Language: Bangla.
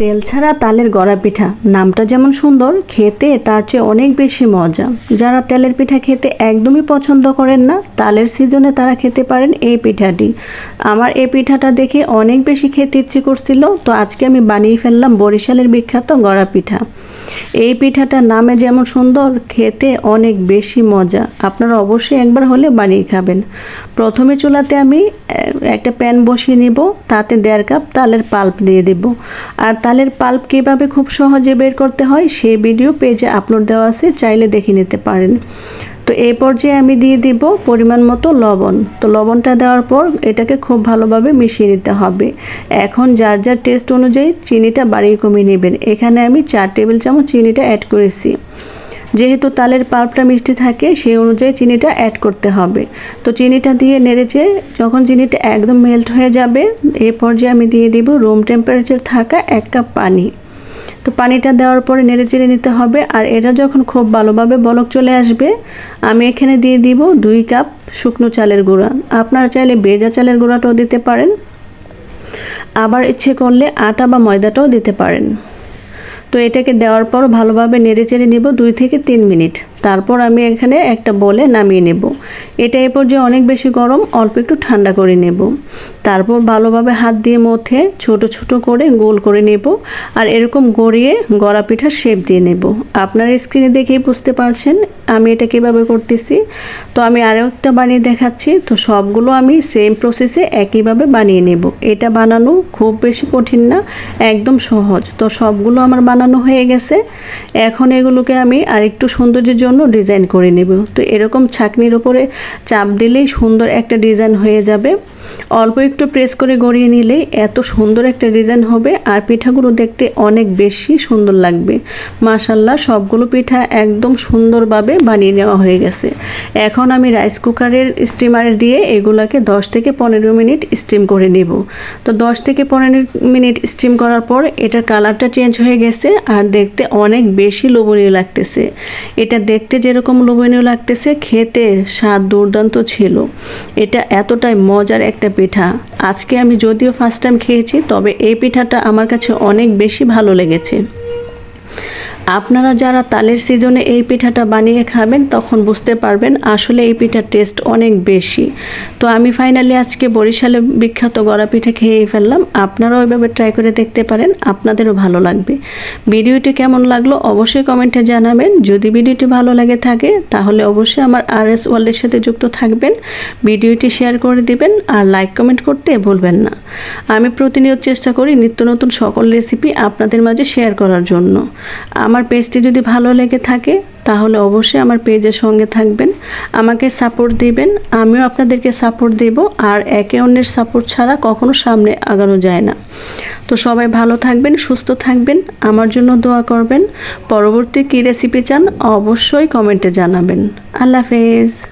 তেল ছাড়া তালের গড়া পিঠা। নামটা যেমন সুন্দর, খেতে তার চেয়ে অনেক বেশি মজা। যারা তেলের পিঠা খেতে একদমই পছন্দ করেন না, তালের সিজনে তারা খেতে পারেন এই পিঠাটি। আমার এই পিঠাটা দেখে অনেক বেশি খেতে ইচ্ছে করছিল, তো আজকে আমি বানিয়ে ফেললাম বরিশালের বিখ্যাত গড়া পিঠা। এই পিঠাটার নামে যেমন সুন্দর, খেতে অনেক বেশি মজা। আপনারা অবশ্যই একবার হলে বানিয়ে খাবেন। প্রথমে চুলাতে আমি একটা প্যান বসিয়ে নিব, তাতে দেড় কাপ তালের পাল্প দিয়ে দেব। আর তালের পাল্প কীভাবে খুব সহজে বের করতে হয় সেই ভিডিও পেজে আপলোড দেওয়া আছে, চাইলে দেখে নিতে পারেন। তো এই পর্যায়ে আমি দিয়ে দিব পরিমাণ মতো লবণ। তো লবণটা দেওয়ার পর এটাকে খুব ভালোভাবে মিশিয়ে নিতে হবে। এখন যার যার টেস্ট অনুযায়ী চিনিটা বাড়িয়ে কমিয়ে নেবেন। এখানে আমি চার টেবিল চামচ চিনিটা অ্যাড করেছি। যেহেতু তালের পাল্পটা মিষ্টি থাকে, সেই অনুযায়ী চিনিটা অ্যাড করতে হবে। তো চিনিটা দিয়ে নেড়েছে যখন চিনিটা একদম মেল্ট হয়ে যাবে এই পর্যায়ে আমি দিয়ে দিব রুম টেম্পারেচার থাকা এক কাপ পানি। তো পানিটা দেওয়ার পরে নেড়ে চেড়ে নিতে হবে। আর এটা যখন খুব ভালোভাবে বলক চলে আসবে, আমি এখানে দিয়ে দিব দুই কাপ শুকনো চালের গুঁড়া। আপনারা চাইলে ভেজা চালের গুঁড়াটাও দিতে পারেন। আবার ইচ্ছে করলে আটা বা ময়দাটাও দিতে পারেন। তো এটাকে দেওয়ার পর ভালোভাবে নেড়ে চেড়ে নেব দুই থেকে তিন মিনিট। তারপর আমি এখানে একটা বলে নামিয়ে নেব। এটা এ পর্যায়ে অনেক বেশি গরম, অল্প একটু ঠান্ডা করে নেব। তারপর ভালোভাবে হাত দিয়ে মধ্যে ছোট ছোট করে গোল করে নেব আর এরকম গড়িয়ে গড়া পিঠার শেপ দিয়ে নেব। আপনার স্ক্রিনে দেখেই বুঝতে পারছেন আমি এটা কীভাবে করতেছি। তো আমি আরও একটা বানিয়ে দেখাচ্ছি। তো সবগুলো আমি সেম প্রসেসে একইভাবে বানিয়ে নেব। এটা বানানো খুব বেশি কঠিন না, একদম সহজ। তো সবগুলো আমার বানানো হয়ে গেছে। এখন এগুলোকে আমি আরেকটু সৌন্দর্যের জন্য ডিজাইন করে নেব। তো এরকম ছাকনির উপরে চাপ দিলেই সুন্দর একটা ডিজাইন হয়ে যাবে। অল্প একটু প্রেস করে গড়িয়ে নিলেই এত সুন্দর একটা ডিজাইন হবে আর পিঠাগুলো দেখতে অনেক বেশি সুন্দর লাগবে। মাশাল্লাহ সবগুলো পিঠা একদম সুন্দরভাবে বানিয়ে নেওয়া হয়ে গেছে। এখন আমি রাইস কুকারের স্টিমার দিয়ে এগুলাকে 10 থেকে পনেরো মিনিট স্টিম করে নেব। তো 10 থেকে পনেরো মিনিট স্টিম করার পর এটার কালারটা চেঞ্জ হয়ে গেছে আর দেখতে অনেক বেশি লোভনীয় লাগতেছে। এটা দেখতে যেরকম লোভনীয় লাগতেছে, খেতে স্বাদ দুর্দান্ত ছিল। এটা এতটাই মজার একটা পিঠা। আজকে আমি যদিও ফার্স্ট টাইম খেয়েছি, তবে এই পিঠাটা আমার কাছে অনেক বেশি ভালো লেগেছে। আপনারা যারা তালের সিজনে এই পিঠাটা বানিয়ে খাবেন, তখন বুঝতে পারবেন আসলে এই পিঠার টেস্ট অনেক বেশি। তো আমি ফাইনালি আজকে বরিশালে বিখ্যাত গড়া পিঠা খেয়ে ফেললাম। আপনারাও এভাবে ট্রাই করে দেখতে পারেন, আপনাদেরও ভালো লাগবে। ভিডিওটি কেমন লাগল অবশ্যই কমেন্টে জানাবেন। যদি ভিডিওটি ভালো লাগে থাকে, তাহলে অবশ্যই আমার আর এস ওয়ার্ল্ডের সাথে যুক্ত থাকবেন। ভিডিওটি শেয়ার করে দিবেন আর লাইক কমেন্ট করতে ভুলবেন না। আমি প্রতিনিয়ত চেষ্টা করি নিত্য নতুন সকল রেসিপি আপনাদের মাঝে শেয়ার করার জন্য। আমার পেজটি যদি ভালো লেগে থাকে, তাহলে অবশ্যই আমার পেজের সঙ্গে থাকবেন। আমাকে সাপোর্ট দিবেন। আমিও আপনাদেরকে সাপোর্ট দেব। আর একে অন্যের সাপোর্ট ছাড়া কখনো সামনে আগানো যায় না। তো সবাই ভালো থাকবেন, সুস্থ থাকবেন, আমার জন্য দোয়া করবেন। পরবর্তী কী রেসিপি চান, অবশ্যই কমেন্টে জানাবেন। আল্লাহ হাফেজ।